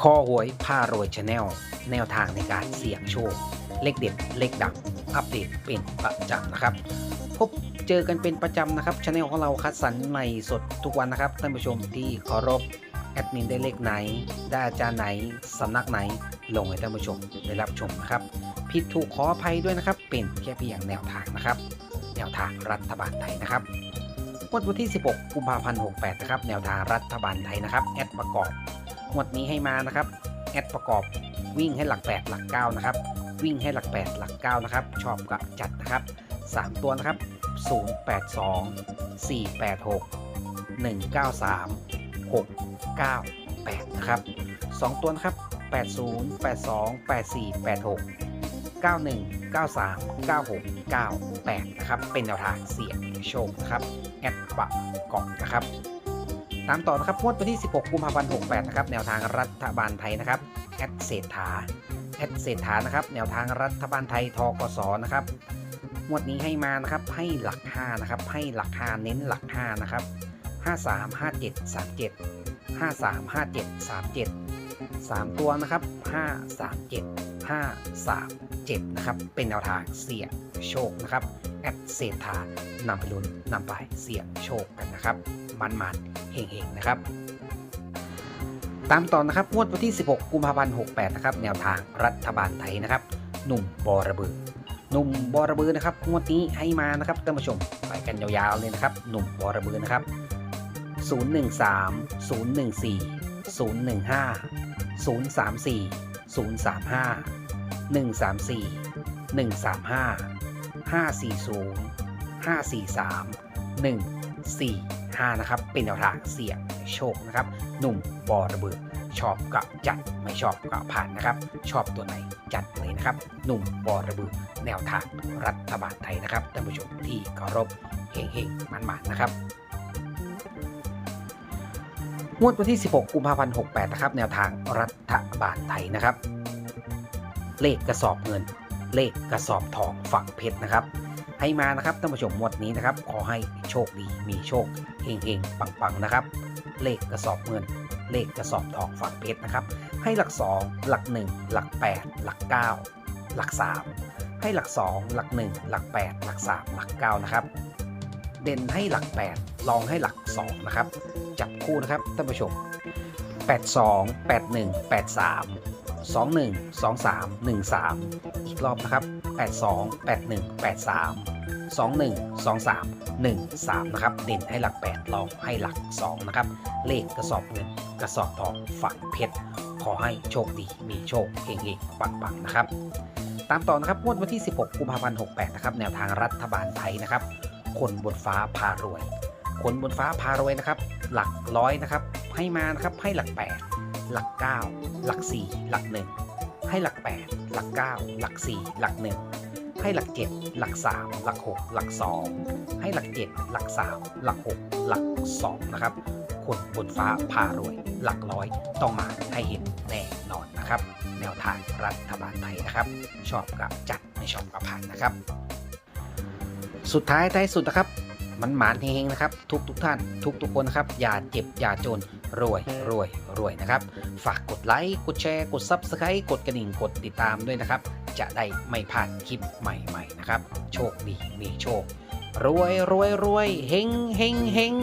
คอหวยผ้ารวยชาแนลแนวทางในการเสี่ยงโชค เลขเด็ด เลขดัง อัปเดตเป็นประจำนะครับ พบเจอกันเป็นประจำนะครับชาแนลของเราคัดสรรใหม่สดทุกวันนะครับท่านผู้ชมที่เคารพแอดมินได้เลขไหน ได้อาจารย์ไหน สำนักไหน ลงให้ท่านผู้ชมได้รับชมนะครับ ผิดถูกขออภัยด้วยนะครับ เป็นแค่เพียงแนวทางนะครับ แนวทางรัฐบาลไทยนะครับวันที่ 16 กุมภาพันธ์ 68 นะครับ แนวทางรัฐบาลไทยนะครับ แอดประกอบ งวดนี้ให้มานะครับแอดประกอบวิ่งให้หลัก 8 หลัก 9 นะครับ วิ่งให้หลัก 8 หลัก 9 นะครับ ชอบก็จัดนะครับ 3 ตัวนะครับ 082 486 193 698 นะครับ 2 ตัวนะครับ 80 82 84 86 91 93 96 98 นะครับ เป็นแนวทางเสี่ยงโชคนะครับ แอดประกอบนะครับ ตามต่อนะครับงวดวันที่ 16 กุมภาพันธ์ 68 นะครับ แนวทางรัฐบาลไทยนะครับ แอดเศรษฐา แอดเศรษฐานะครับ แนวทางรัฐบาลไทย ทกส นะครับ งวดนี้ให้มานะครับ ให้หลัก 5 นะครับ ให้หลัก 5 เน้นหลัก 5 นะครับ 53 57 37 53 57 37 3 ตัวนะครับ 5 3 7 5 3 7 นะครับ เป็นแนวทางเสี่ยงโชคนะครับ แอดเศรษฐานำไปลุ้นนำไปเสี่ยงโชคกันนะครับ มันมันๆเฮงๆนะครับ ตามต่อนะครับงวดวันที่ 16 กุมภาพันธ์68 นะครับ แนวทางรัฐบาลไทยนะครับ หนุ่มบอระเบือหนุ่มบอระเบือนะครับงวดนี้ให้มานะครับท่านผู้ชมไปกันยาวๆเลยนะครับ หนุ่มบอระเบือนะครับ 013 014 015 034 035 134 135 540 543 145นะครับ เป็นแนวทางเสี่ยงโชคนะครับ หนุ่มบอระเบือชอบก็จัดไม่ชอบก็ผ่านนะครับ ชอบตัวไหนจัดเลยนะครับ หนุ่มบอระเบือแนวทางรัฐบาลไทยนะครับท่านผู้ชมที่เคารพเฮงๆมันๆนะครับงวดวันที่ 16 กุมภาพันธ์ 68 นะครับ แนวทางรัฐบาลไทยนะครับ เลขกระสอบเงิน เลขกระสอบทองฝั่งเพชรนะครับ ให้มานะครับท่านผู้ชมงวดนี้นะครับ ขอให้โชคดีมีโชคเฮงเฮงปังปังๆนะครับ เลขกระสอบเงิน เลขกระสอบทองฝั่งเพชรนะครับ ให้หลัก 2 หลัก 1 หลัก 8 หลัก 9 หลัก 3 ให้หลัก 2 หลัก 1 หลัก 8 หลัก 3 หลัก 9 นะครับ เด่นให้หลัก 8 ลองให้หลัก 2 นะครับ จับคู่นะครับท่านผู้ชม 82 81 83 21 23 13 อีกรอบนะครับ 82 81 83 21 23 13 นะครับ เด่นให้หลัก 8 ลองให้หลัก 2 นะครับ เลขกระสอบเงินกระสอบทองฝังเพชร ขอให้โชคดีมีโชคเฮงๆปังๆนะครับ ตามต่อนะครับงวดวันที่ 16 กุมภาพันธ์ 68 นะครับ แนวทางรัฐบาลไทยนะครับ คนบนฟ้าพารวย คนบนฟ้าพารวยนะครับ หลักร้อยนะครับ ให้มานะครับให้หลัก 8 หลัก 9 หลัก 4 หลัก 1 ให้หลัก 8 หลัก 9 หลัก 4 หลัก 1 ให้หลัก7หลัก3หลัก6หลัก2ให้หลัก7หลัก3หลัก6หลัก2นะครับคนบนฟ้าพารวย หลักร้อยต้องมาให้เห็นแน่นอนนะครับ แนวทางรัฐบาลไทยนะครับ ชอบกับจัดไม่ชอบกับผ่านนะครับ สุดท้ายท้ายสุดนะครับมันหมานเฮงนะครับ ทุกทุกท่าน ทุกทุกคนนะครับ อย่าเจ็บ อย่าจน รวยรวยรวยนะครับ ฝากกดไลค์ กดแชร์ กด Subscribe กดกระดิ่ง กดติดตามด้วยนะครับ จะได้ไม่พลาดคลิปใหม่ๆนะครับ โชคดีมีโชค รวยรวยรวยเฮงเฮงเฮง